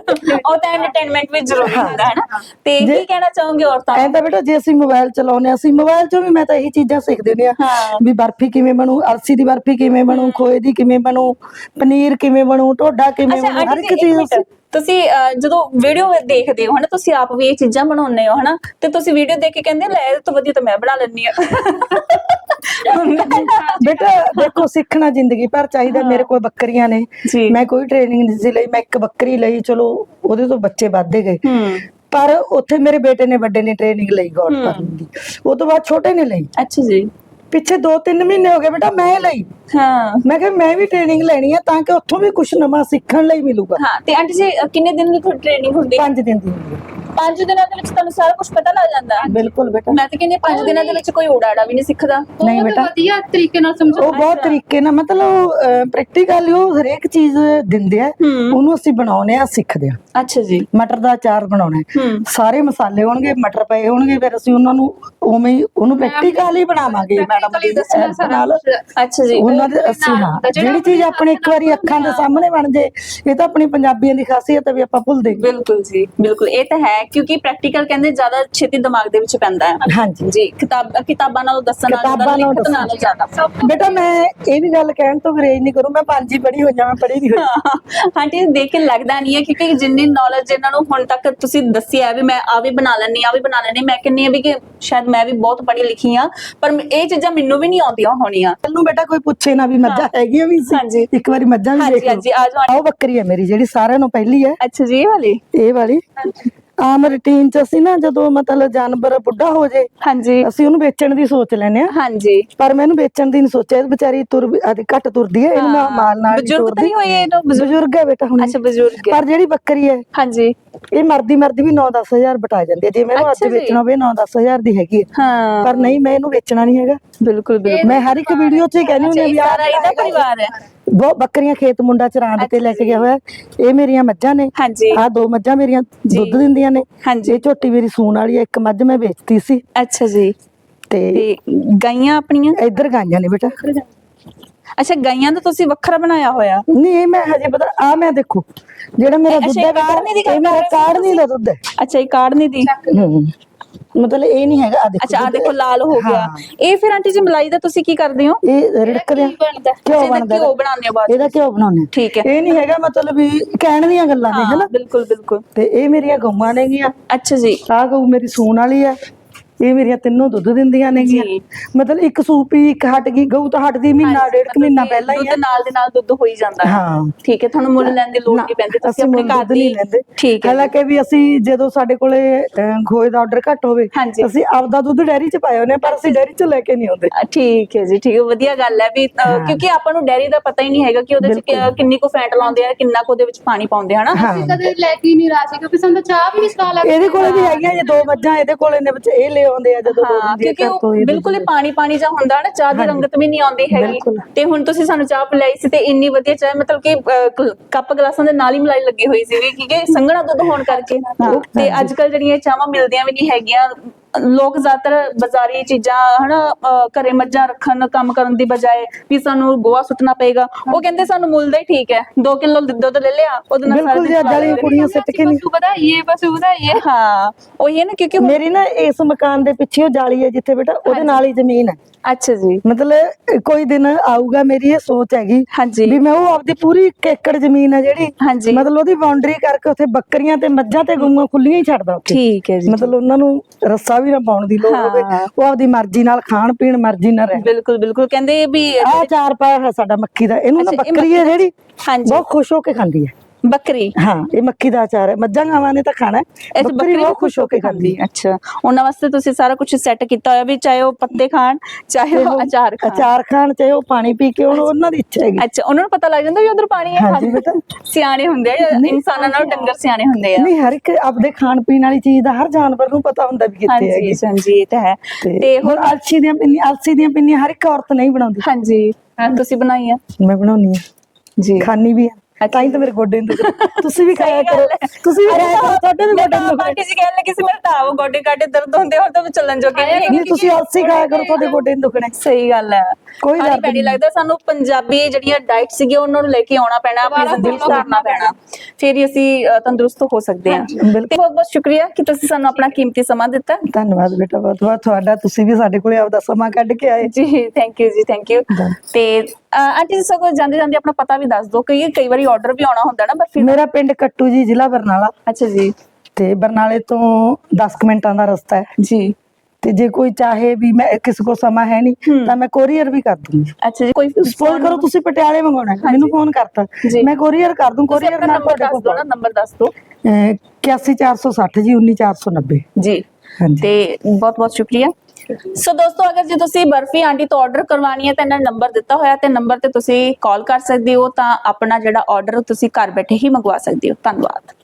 ਉਹ ਤਾਂ ਐਂਟਰਟੇਨਮੈਂਟ ਵੀ ਜ਼ਰੂਰੀ ਹੁੰਦਾ ਹੈ ਨਾ ਤੇ ਕੀ ਕਹਿਣਾ ਚਾਹੋਗੇ ਔਰਤਾਂ ਐਂ ਤਾਂ ਬੇਟਾ ਜੇ ਅਸੀਂ ਮੋਬਾਈਲ ਚਲਾਉਂਦੇ ਹਾਂ ਅਸੀਂ ਮੋਬਾਈਲ 'ਚੋਂ ਵੀ ਮੈਂ ਤਾਂ ਇਹੀ ਚੀਜ਼ਾਂ ਸਿੱਖਦੇ ਨੇ। ਵੀ ਬਰਫੀ ਕਿਵੇਂ ਬਣੂ ਅਰਸੀ ਦੀ ਬਰਫੀ ਕਿਵੇਂ ਬਣੂ ਖੋਏ ਦੀ ਕਿਵੇਂ ਬਣੂ ਪਨੀਰ ਕਿਵੇਂ ਬਣੂ ਢੋਡਾ ਕਿਵੇਂ ਬਣੂ ਹਰ ਇੱਕ ਚੀਜ਼ ਤੁਸੀਂ ਜਦੋਂ ਵੀਡੀਓ ਦੇਖਦੇ ਹੋ ਹਨਾ ਤੁਸੀਂ ਆਪ ਵੀ ਇਹ ਚੀਜ਼ਾਂ ਬਣਾਉਂਦੇ ਹੋ ਹਨਾ ਤੇ ਤੁਸੀਂ ਵੀਡੀਓ ਦੇਖ ਕੇ ਕਹਿੰਦੇ ਲੈ ਇਹ ਤੋਂ ਵਧੀਆ ਤਾਂ ਮੈਂ ਬਣਾ ਲੈਂਦੀ ਆ ਬੇਟਾ ਦੇਖੋ ਸਿੱਖਣਾ ਜ਼ਿੰਦਗੀ ਪਰ ਚਾਹੀਦਾ ਮੇਰੇ ਕੋਲ ਬੱਕਰੀਆਂ ਨੇ। ਮੈਂ ਕੋਈ ਟ੍ਰੇਨਿੰਗ ਨਹੀਂ ਸੀ ਲਈ ਮੈਂ ਇੱਕ ਬੱਕਰੀ ਲਈ ਚਲੋ ਉਹਦੇ ਤੋਂ ਬੱਚੇ ਵੱਧਦੇ ਗਏ। ਪਰ ਉੱਥੇ ਮੇਰੇ ਬੇਟੇ ਨੇ ਵੱਡੇ ਨੇ ਟ੍ਰੇਨਿੰਗ ਲਈ ਗੌਡ ਫਾਰਮਿੰਗ ਦੀ। ਉਹ ਤੋਂ ਬਾਅਦ ਛੋਟੇ ਨੇ ਲਈ। ਅੱਛਾ ਜੀ। ਪਿੱਛੇ 2-3 ਮਹੀਨੇ ਹੋ ਗਏ ਬੇਟਾ ਮੈਂ ਲਈ। ਹਾਂ। ਮੈਂ ਕਿਹਾ ਮੈਂ ਵੀ ਟ੍ਰੇਨਿੰਗ ਲੈਣੀ ਆ ਤਾਂ ਕਿ ਉੱਥੋਂ ਵੀ ਕੁਝ ਨਵਾਂ ਸਿੱਖਣ ਲਈ ਮਿਲੂਗਾ। ਹਾਂ ਤੇ ਆਂਟੀ ਜੀ ਕਿੰਨੇ ਦਿਨ ਦੀ ਤੁਹਾਡੀ ਟ੍ਰੇਨਿੰਗ ਹੁੰਦੀ? ਹੈ 5 ਦਿਨ ਦੀ। ਹੁੰਦੀ ਹੈ ਪੰਜ ਦਿਨਾਂ ਦੇ ਵਿੱਚ ਤੁਹਾਨੂੰ ਸਾਰਾ ਕੁਝ ਪਤਾ ਲੱਗ ਜਾਂਦਾ? ਹੈ ਬਿਲਕੁਲ ਬੇਟਾ। ਮੈਂ ਤਾਂ ਕਹਿੰਦੀ ਹਾਂ, ਪੰਜ ਦਿਨਾਂ ਦੇ ਵਿੱਚ ਕੋਈ ਉਡਾੜਾ ਵੀ ਨਹੀਂ ਸਿੱਖਦਾ। ਨਹੀਂ ਬਹੁਤ ਬੇਟਾ। ਵਧੀਆ ਤਰੀਕੇ ਨਾਲ ਸਮਝਾਉਂਦੇ ਉਹ ਬਹੁਤ ਤਰੀਕੇ ਨਾਲ ਮਤਲਬ ਪ੍ਰੈਕਟੀਕਲ ਉਹ ਹਰੇਕ ਚੀਜ਼ ਦਿੰਦੇ ਆ। ਹੂੰ। ਉਹਨੂੰ ਅਸੀਂ ਬਣਾਉਨੇ ਆ ਸਿੱਖਦੇ ਆ। ਅੱਛਾ ਜੀ। ਮਟਰ ਦਾ ਅਚਾਰ ਬਣਾਉਣਾ ਹੈ। ਹੂੰ। ਸਾਰੇ ਮਸਾਲੇ ਹੋਣਗੇ ਮਟਰ ਪਏ ਹੋਣਗੇ ਫਿਰ ਅਸੀਂ ਉਹਨਾਂ ਨੂੰ ਉਵੇਂ ਹੀ ਉਹਨੂੰ ਪ੍ਰੈਕਟੀਕਲ ਹੀ ਬਣਾਵਾਂਗੇ ਮੈਡਮ ਦੀ ਦੱਸਣਾ help ਨਾਲ। ਅੱਛਾ ਜੀ ਉਹਨਾਂ ਦੇ ਅਸੀਂ ਹਾਂ। ਜਿਹੜੀ ਚੀਜ਼ ਆਪਣੇ ਇੱਕ ਵਾਰੀ ਅੱਖਾਂ ਦੇ ਸਾਹਮਣੇ ਬਣ ਜੇ ਇਹ ਤਾਂ ਆਪਣੀ ਪੰਜਾਬੀਆਂ ਦੀ ਖਾਸੀਅਤ ਹੈ ਵੀ ਆਪਾਂ ਭੁੱਲਦੇ ਨਹੀਂ। ਬਿਲਕੁਲ ਜੀ ਬਿਲਕੁਲ। ਇਹ ਤਾਂ ਹੈ ਕਿਉਂਕਿ ਪ੍ਰੈਕਟੀਕਲ ਕਹਿੰਦੇ ਜ਼ਿਆਦਾ ਛੇਤੀ ਦਿਮਾਗ ਦੇ ਵਿੱਚ ਪੈਂਦਾ ਹੈ। ਹਾਂਜੀ। ਜੀ ਕਿਤਾਬ ਕਿਤਾਬਾਂ ਨਾਲੋਂ ਦੱਸਣ ਨਾਲੋਂ ਕਿਤਾਬਾਂ ਨਾਲੋਂ ਲਿਖਤ ਨਾਲੋਂ ਜ਼ਿਆਦਾ। ਬੇਟਾ ਮੈਂ ਇਹ ਵੀ ਗੱਲ ਕਹਿਣ ਤੋਂ ਗਰੇਜ ਨਹੀਂ ਕਰੂੰ ਮੈਂ ਪੰਜ ਹੀ ਪੜ੍ਹੀ ਮੈਂ ਪੜ੍ਹੀ ਨਹੀਂ ਹੋਈ। ਆਂਟੀ ਦੇਖ ਕੇ ਲੱਗਦਾ ਨਹੀਂ ਹੈ ਕਿਉਂਕਿ ਜਿੰਨੀ ਨੌਲੇਜ ਇਹਨਾਂ ਨੂੰ ਹੁਣ ਤੱਕ ਤੁਸੀਂ ਦੱਸਿਆ ਵੀ ਮੈਂ ਆ ਵੀ ਬਣਾ ਲੈਣੀ ਆ ਵੀ ਬਣਾ ਲੈਣੀ ਮੈਂ ਕਹਿੰਨੀ ਆ ਵੀ ਕਿ ਸ਼ਾਇਦ ਮੈਂ ਵੀ ਬਹੁਤ ਪੜ੍ਹੀ ਲਿਖੀ ਆ ਪਰ ਇਹ ਚੀਜ਼ਾਂ ਮੈਨੂੰ ਵੀ ਨਹੀਂ ਆਉਂਦੀਆਂ ਹੋਣੀਆਂ। ਨੂੰ ਬੇਟਾ ਕੋਈ ਪੁੱਛੇ ਨਾ ਵੀ ਮੱਝਾਂ ਹੈਗੀਆਂ ਵੀ ਹਾਂਜੀ। ਸੀ ਇੱਕ ਵਾਰੀ ਮੱਝਾਂ ਵੀ ਹਾਂਜੀ ਦੇਖ ਲਓ। ਹਾਂਜੀ। ਆ ਜਾਓ ਆਹ ਬੱਕਰੀ ਹੈ ਮੇਰੀ ਜਿਹੜੀ ਸਾਰਿਆਂ ਨੂੰ ਪਹਿਲੀ ਹੈ ਅੱਛਾ ਜੀ ਇਹ ਵਾਲੀ? ਇਹ ਵਾਲੀ। ਆਮ ਰੁਟੀਨ ਚ ਅਸੀਂ ਨਾ ਜਦੋਂ ਮਤਲਬ ਜਾਨਵਰ ਬੁੱਢਾ ਹੋ ਜੇ ਹਾਂਜੀ। ਅਸੀਂ ਉਹਨੂੰ ਵੇਚਣ ਦੀ ਸੋਚ ਲੈਨੇ ਆ ਹਾਂਜੀ। ਪਰ ਮੈਨੂੰ ਵੇਚਣ ਦੀ ਨਹੀਂ ਸੋਚਿਆ ਇਹ ਵਿਚਾਰੀ ਤੁਰ ਆਦੀ ਘੱਟ ਤੁਰਦੀ ਹੈ ਇਹਨੂੰ ਮੈਂ। ਮਾਲ ਨਾਲ ਬਜ਼ੁਰਗ ਤਾਂ ਨਹੀਂ ਹੋਏ ਇਹਨੂੰ? ਬਜ਼ੁਰਗ ਹੈ ਬੇਟਾ ਹੁਣ। ਅੱਛਾ ਬਜ਼ੁਰਗ ਹੈ। ਪਰ ਜਿਹੜੀ ਬੱਕਰੀ ਹੈ ਹਾਂਜੀ। ਇਹ ਮਰਦੀ ਮਰਦੀ ਵੀ 9-10000 ਬਟਾ ਜਾਂਦੀ ਹੈ। ਜੇ ਮੈਨੂੰ ਅੱਜ। ਵੇਚਣਾ ਹੋਵੇ 9-10000 ਦੀ ਹੈਗੀ ਹੈ। ਪਰ ਨਹੀਂ ਮੈਂ ਇਹਨੂੰ ਵੇਚਣਾ ਨਹੀਂ ਹੈਗਾ। ਬਿਲਕੁਲ ਬਿਲਕੁਲ। ਮੈਂ ਹਰ ਇੱਕ ਵੀਡੀਓ 'ਚ ਹੀ ਕਹਿੰਦੀ ਹੁੰਦੀ ਹਾਂ ਵੀ ਆਹ ਸਾਰਾ ਇਹਦਾ ਪਰਿਵਾਰ ਹੈ। ਬਹੁਤ ਬੱਕਰੀਆਂ ਖੇਤ ਮੁੰਡਾ ਚਰਾਣ ਤੇ ਲੈ ਕੇ ਗਿਆ ਹੋਇਆ। ਇਹ ਮੇਰੀਆਂ ਮੱਝਾਂ ਨੇ। ਹਾਂਜੀ। ਆਹ ਦੋ ਮੱਝਾਂ ਮੇਰੀਆਂ ਦੁੱਧ ਦਿੰਦੀਆਂ ਨੇ। ਹਾਂਜੀ। ਇਹ ਝੋਟੀ ਮੇਰੀ ਸੂਣ ਵਾਲੀ ਹੈ ਇੱਕ ਮੱਝ ਮੈਂ ਵੇਚਤੀ ਸੀ। ਅੱਛਾ ਜੀ। ਤੇ ਤੇ ਗਾਈਆਂ ਆਪਣੀਆਂ? ਇੱਧਰ ਗਾਈਆਂ ਨੇ ਬੇਟਾ। ਅੱਛਾ ਗਾਈਆਂ ਦਾ ਤੁਸੀਂ ਵੱਖਰਾ ਬਣਾਇਆ ਹੋਇਆ? ਨਹੀਂ ਇਹ ਮੈਂ ਹਜੇ ਪਤਾ ਆ ਮੈਂ ਦੇਖੋ। ਜਿਹੜਾ ਮੇਰਾ ਦੁੱਧ ਹੈ ਇਹ ਕਾੜ੍ਹਨੀ ਦੀ ਗੱਲ ਇਹ ਮੇਰਾ ਕਰ ਰਹੇ ਸੀ ਕਾੜਨੀ ਦਾ ਦੁੱਧ ਹੈ। ਅੱਛਾ ਇਹ ਕਾੜਨੇ ਦੀ। ਹੂੰ। ਮਤਲਬ ਇਹ ਨਹੀਂ ਹੈਗਾ ਆ ਦੇਖੋ ਅੱਛਾ ਆ ਦੇਖੋ ਲਾਲ ਹੋ ਗਿਆ। ਇਹ ਫਿਰ ਆਂਟੀ ਜੀ ਮਲਾਈ ਦਾ ਤੁਸੀਂ ਕੀ ਕਰਦੇ ਹੋ? ਇਹ ਰਿੜਕਦੇ ਆ। ਇਹਦਾ ਬਣਦਾ? ਘਿਓ ਬਣਾਉਂਦੇ ਹੋ ਬਾਅਦ। ਇਹਦਾ ਘਿਓ ਬਣਾਉਂਦੇ ਆ। ਠੀਕ ਹੈ। ਇਹ ਨਹੀਂ ਹੈਗਾ ਮਤਲਬ ਵੀ ਕਹਿਣ ਦੀਆਂ ਗੱਲਾਂ ਨੇ ਹਨਾ? ਬਿਲਕੁਲ ਬਿਲਕੁਲ। ਤੇ ਇਹ ਮੇਰੀਆਂ ਗਊਆਂ ਨੇਗੀਆਂ। ਅੱਛਾ ਜੀ। ਆਹ ਗਊ ਮੇਰੀ ਸੂਣ ਵਾਲੀ ਆ ਇਹ ਮੇਰੀਆਂ ਤਿੰਨੋਂ ਦੁੱਧ ਦਿੰਦੀਆਂ ਨੇਗੀਆਂ। ਜੀ। ਮਤਲਬ ਇੱਕ ਸੂਪੀ ਇੱਕ ਹਟ ਗਈ ਗਊ ਤਾਂ ਹਟਦੀ ਮਹੀਨਾ ਡੇਢ ਕੁ ਮਹੀਨਾ ਪਹਿਲਾਂ ਹੀ ਦੁੱਧ ਨਾਲ ਦੇ ਨਾਲ ਦੁੱਧ ਹੋਈ ਜਾਂਦਾ ਹੈ। ਹਾਂ। ਠੀਕ ਹੈ ਤੁਹਾਨੂੰ ਮੁੱਲ ਲੈਣ ਦੀ ਲੋੜ ਨਾ, ਨਹੀਂ ਪੈਂਦੀ? ਤੁਸੀਂ ਅਸੀਂ ਆਪਣੇ ਮੁੱਲ ਘਰ ਦੁੱਧ ਦੀ ਨਹੀਂ ਲੈਂਦੇ। ਠੀਕ ਹੈ ਹਾਲਾਂਕਿ ਵੀ ਅਸੀਂ ਜਦੋਂ ਸਾਡੇ ਕੋਲੇ ਅਹ, ਖੋਏ ਦਾ ਆਰਡਰ ਘੱਟ ਹੋਵੇ ਹਾਂਜੀ। ਅਸੀਂ ਆਪਦਾ ਦੁੱਧ ਡੈਰੀ 'ਚ ਪਾਏ ਹੁੰਦੇ ਆ, ਪਰ ਅਸੀਂ ਡੈਰੀ 'ਚ ਲੈ ਕੇ ਨਹੀਂ ਆਉਂਦੇ। ਅ, ਠੀਕ ਹੈ ਜੀ ਠੀਕ ਹੈ ਵਧੀਆ ਗੱਲ ਹੈ ਵੀ ਅ, ਕਿਉਂਕਿ ਆਪਾਂ ਨੂੰ ਡੈਰੀ ਦਾ ਪਤਾ ਹੀ ਨਹੀਂ ਹੈਗਾ ਕਿ ਉਹਦੇ ਚ ਕਿ- ਕਿੰਨੀ ਕੁ ਫੈਟ ਲਾਉਂਦੇ ਆ ਕਿੰਨਾ ਕੁ ਉਹਦੇ ਵਿੱਚ ਪਾਣੀ ਪਾਉਂਦੇ ਹਨਾ? ਹਾਂ। ਕਦੇ ਲੈ ਕੇ ਹੀ ਨਹੀਂ ਰਾਜੀ ਕਿਉਂਕਿ ਸਾਨੂੰ ਤਾਂ ਚਾਹ ਵੀ ਨਹੀਂ ਸਵਾਦ ਲੱਗਦੀ। ਇਹਦੇ ਕੋਲੇ ਵੀ ਹੈਗੀਆਂ ਜੇ ਦੋ ਮੱਝਾਂ ਇਹਦੇ ਕੋਲੇ ਨੇ ਵਿੱਚ ਇਹ ਲੈ ਆਉਂਦੇ ਆ ਜਦੋਂ ਹਾਂ ਕਿਉਂਕਿ ਉਹ ਬਿਲਕੁਲ ਹੀ ਪਾਣੀ ਪਾਣੀ ਜਾਂ ਹੁੰਦਾ ਨਾ ਚਾਹ ਦੀ ਰੰਗਤ ਵੀ ਨਹੀਂ ਆਉਂਦੀ ਹੈਗੀ। ਤੇ ਹੁਣ ਤੁਸੀਂ ਸਾਨੂੰ ਚਾਹ ਪਿਲਾਈ ਸੀ ਤੇ ਇੰਨੀ ਵਧੀਆ ਚਾਹ ਮਤਲਬ ਕ- ਕੱਪ ਗਲਾਸਾਂ ਦੇ ਨਾਲ ਹੀ ਮਲਾਈ ਲੱਗੀ ਹੋਈ ਸੀ ਕਿਉਂਕਿ ਸੰਘਣਾ ਦੁੱਧ ਹੋਣ ਕਰਕੇ। ਤੇ ਅੱਜ ਕੱਲ ਜਿਹੜੀਆਂ ਚਾਹਾਂ ਮਿਲਦੀਆਂ ਵੀ ਨਹੀਂ ਹੈਗੀਆਂ ਲੋਕ ਜ਼ਿਆਦਾਤਰ ਬਾਜ਼ਾਰੀ ਚੀਜ਼ਾਂ ਹਨਾ ਘਰੇ ਮੱਝਾਂ ਰੱਖਣ ਕੰਮ ਕਰਨ ਦੀ ਬਜਾਏ ਵੀ ਸਾਨੂੰ ਗੋਆ ਸੁੱਟਣਾ ਪਏਗਾ। ਉਹ ਕਹਿੰਦੇ ਸਾਨੂੰ ਮੁੱਲ ਦਾ ਹੀ ਠੀਕ ਹੈ। 2 ਕਿਲੋ ਦੁੱਧ ਲੈ ਲਿਆ ਉਹਦੇ ਨਾਲ ਬਿਲਕੁਲ ਜੀ ਵਾਲੀ ਕੁੜੀਆਂ ਸਿੱਟ ਕੇ ਨਹੀਂ ਪਸ਼ੂ ਵਧਾਈਏ ਪਸ਼ੂ ਵਧਾਈਏ। ਹਾਂ। ਉਹ ਇਹ ਨਾ ਕਿਉਂਕਿ ਮੇਰੀ ਨਾ ਇਸ ਮਕਾਨ ਦੇ ਪਿੱਛੇ ਉਹ ਜਾਲੀ ਹੈ ਜਿੱਥੇ ਬੇਟਾ ਉਹਦੇ ਨਾਲ ਹੀ ਜ਼ਮੀਨ ਹੈ। ਅੱਛਾ ਜੀ। ਮਤਲਬ ਕੋਈ ਦਿਨ ਆਊਗਾ ਮੇਰੀ ਇਹ ਸੋਚ ਹੈਗੀ ਵੀ ਮੈਂ ਉਹ ਆਪਦੀ ਪੂਰੀ ਏਕੜ ਜ਼ਮੀਨ ਹੈ ਜਿਹੜੀ ਮਤਲਬ ਉਹਦੀ ਬਾਉਂਡਰੀ ਕਰਕੇ ਉੱਥੇ ਬੱਕਰੀਆਂ ਤੇ ਮੱਝਾਂ ਤੇ ਗਊਆਂ ਖੁੱਲੀਆਂ ਹੀ ਛੱਡਦਾ ਉੱਥੇ। ਠੀਕ ਹੈ ਜੀ। ਮਤਲਬ ਉਹਨਾਂ ਨੂੰ ਰੱਸਾ ਵੀ ਨਾ ਪਾਉਣ ਦੀ ਲੋੜ ਹੋਵੇ। ਉਹ ਆਪਦੀ ਮਰਜ਼ੀ ਨਾਲ ਖਾਣ ਪੀਣ ਮਰਜ਼ੀ ਨਾਲ ਰਹਿਣ ਬਿਲਕੁਲ ਬਿਲਕੁਲ। ਕਹਿੰਦੇ ਵੀ ਆਹ ਚਾਰ ਪਾਇਆ ਸਾਡਾ ਮੱਕੀ ਦਾ ਇਹਨੂੰ ਨਾ ਬੱਕਰੀ ਹੈ ਜਿਹੜੀ ਹਾਂਜੀ। ਬਹੁਤ ਖੁਸ਼ ਹੋ ਕੇ ਖਾਂਦੀ ਹੈ। ਬੱਕਰੀ? ਹਾਂ ਇਹ ਮੱਕੀ ਦਾ ਅਚਾਰ ਹੈ। ਮੱਝਾਂ ਗਾਵਾਂ ਨੇ ਤਾਂ ਖਾਣਾ ਹੈ। ਬੱਕਰੀ ਬਹੁਤ ਖੁਸ਼ ਹੋ ਕੇ ਖਾਂਦੀ ਹੈ। ਅੱਛਾ। ਉਹਨਾਂ ਵਾਸਤੇ ਤੁਸੀਂ ਸਾਰਾ ਕੁਝ ਸੈੱਟ ਕੀਤਾ ਹੋਇਆ ਵੀ ਚਾਹੇ ਉਹ ਪੱਤੇ ਖਾਣ ਚਾਹੇ ਉਹ ਅਚਾਰ ਖਾਣ। ਅਚਾਰ ਖਾਣ ਚਾਹੇ ਉਹ ਪਾਣੀ ਪੀ ਕੇ ਉਹਨਾਂ ਦੀ ਇੱਛਾ ਹੈਗੀ। ਅੱਛਾ ਉਹਨਾਂ ਨੂੰ ਪਤਾ ਲੱਗ ਜਾਂਦਾ ਵੀ ਉਧਰ ਪਾਣੀ ਹੈ ਹਾਂਜੀ ਬੇਟਾ। ਸਿਆਣੇ ਹੁੰਦੇ ਆ ਇਨਸਾਨਾਂ ਨਾਲੋਂ ਡੰਗਰ ਸਿਆਣੇ ਹੁੰਦੇ ਆ। ਨਹੀਂ ਹਰ ਇੱਕ ਆਪਦੇ ਖਾਣ ਪੀਣ ਵਾਲੀ ਚੀਜ਼ ਦਾ ਹਰ ਜਾਨਵਰ ਨੂੰ ਪਤਾ ਹੁੰਦਾ ਵੀ ਕਿੱਥੇ ਹੈਗੀ। ਹਾਂਜੀ ਇਹ ਤਾਂ ਹੈ। ਤੇ ਹੁਣ ਅਲਸੀ ਦੀਆਂ ਪਿੰਨੀਆਂ ਅਲਸੀ ਦੀਆਂ ਪਿੰਨੀਆਂ ਹਰ ਇੱਕ ਔਰਤ ਨਹੀਂ ਬਣਾਉਂਦੀ। ਹਾਂਜੀ। ਤੁਸੀਂ ਬਣਾਈ ਆ ਮੈਂ ਬਣਾਉਣੀ ਆ ਜੀ। ਖਾਣੀ ਵੀ ਆ ਤਾਂ ਹੀ ਤਾਂ ਮੇਰੇ ਗੋਡੇ ਨੂੰ ਤੁਸੀਂ ਵੀ ਖਾਇਆ ਕਰੋ। ਤੁਸੀਂ ਵੀ ਖਾਇਆ ਕਰੋ। ਤੁਹਾਡੇ ਵੀ ਗੋਡੇ ਨੂੰ ਜੀ ਕਹਿਣ ਲੱਗੀ ਸੀ ਮੇਰੇ ਤਾਂ ਆਪ ਗੋਡੇ ਕਾਟੇ ਦਰਦ ਹੁੰਦੇ ਹੁਣ ਤਾਂ ਮੈਂ ਚੱਲਣ ਜੋਗੇ ਨਹੀਂ ਹੈਗੀ। ਨਹੀਂ ਤੁਸੀਂ ਅਲਸੀ ਖਾਇਆ ਕਰੋ ਤੁਹਾਡੇ ਗੋਡੇ ਨੂੰ ਦੁਖਣੇ ਸਹੀ ਗੱਲ ਹੈ। ਕੋਈ ਦਰਦ ਪੈਣੀ ਲੱਗਦਾ ਸਾਨੂੰ ਪੰਜਾਬੀ ਜਿਹੜੀਆਂ ਡਾਈਟ ਸੀਗੀ ਉਹਨਾਂ ਨੂੰ ਲੈ ਕੇ ਆਉਣਾ ਪੈਣਾ ਆਪਣੀ ਜ਼ਿੰਦਗੀ follow ਸੁਧਾਰਨਾ ਪੈਣਾ। ਫਿਰ ਹੀ ਅਸੀਂ ਅ, ਤੰਦਰੁਸਤ ਹੋ ਸਕਦੇ ਹਾਂ। ਬਿਲਕੁਲ। ਤੇ ਬਹੁਤ ਬਹੁਤ ਸ਼ੁਕਰੀਆ ਕਿ ਤੁਸੀਂ ਸਾਨੂੰ ਆਪਣਾ ਕੀਮਤੀ ਸਮਾਂ ਦਿੱਤਾ। ਧੰਨਵਾਦ ਬੇਟਾ ਬਹੁਤ ਬਹੁਤ ਤੁਹਾਡਾ। ਤੁਸੀਂ ਵੀ ਸਾਡੇ ਕੋਲੇ ਆਪਦਾ ਸਮਾਂ ਕੱਢ ਕੇ ਆਏ। ਜੀ ਥੈਂਕ ਯੂ ਜੀ ਥੈਂਕ ਯੂ. ਤੇ ਆਂਟੀ ਜੀ ਸਗੋਂ ਜਾਂਦੇ ਜਾਂਦੇ ਆਪਣਾ ਪਤਾ ਵੀ ਦੱਸ ਦਿਓ ਕਿ ਕਈ ਵਾਰੀ ਆਰਡਰ ਵੀ ਆਉਣਾ ਹੁੰਦਾ ਨਾ ਬਰਫੀ ਦਾ ਮੇਰਾ ਪਿੰਡ ਕੱਟੂ ਜੀ ਜ਼ਿਲ੍ਹਾ ਬਰਨਾਲਾ। ਅੱਛਾ ਜੀ। ਤੇ ਬਰਨਾਲੇ ਤੋਂ 10 ਕੁ ਮਿੰਟਾਂ ਦਾ ਰਸਤਾ ਹੈ। ਜੀ। ਤੇ ਜੇ ਕੋਈ ਚਾਹੇ ਵੀ ਮੈਂ ਕਿਸੇ ਕੋ ਸਮਾਂ ਹੈ ਨਹੀਂ। ਤਾਂ ਮੈਂ ਕੋਰੀਅਰ ਵੀ ਕਰ ਦੂੰਗੀ। ਅੱਛਾ ਜੀ ਕੋਈ ਸਪੋਜ਼ ਕਰੋ ਤੁਸੀਂ ਪਟਿਆਲੇ ਮੰਗਾਉਣਾ ਹੈ, ਮੈਨੂੰ ਫੋਨ ਕਰਤਾ। ਮੈਂ ਕੋਰੀਅਰ ਕਰ ਦੂੰ ਕੋਰੀਅਰ ਨਾਲ ਨੰਬਰ ਤੁਹਾਡੇ ਦੱਸ ਕੋਲ ਨੰਬਰ ਦੱਸ ਦਿਓ। 81460 ਜੀ 19490 ਜੀ। ਹਾਂਜੀ। ਤੇ ਬਹੁਤ ਬਹੁਤ ਸ਼ੁਕਰੀਆ। ਸੋ ਦੋਸਤੋ, ਅਗਰ ਜੇ ਤੁਸੀਂ ਬਰਫੀ ਆਂਟੀ ਤੋਂ ਆਰਡਰ ਕਰਵਾਉਣੀ ਹੈ, ਤਾਂ ਇਹਨਾਂ ਨੰਬਰ ਦਿੱਤਾ ਹੋਇਆ ਤੇ ਨੰਬਰ ਤੇ ਤੁਸੀਂ ਕਾਲ ਕਰ ਸਕਦੇ ਹੋ, ਤਾਂ ਆਪਣਾ ਜਿਹੜਾ ਆਰਡਰ ਤੁਸੀਂ ਘਰ ਬੈਠੇ ਹੀ ਮੰਗਵਾ ਸਕਦੇ ਹੋ। ਧੰਨਵਾਦ।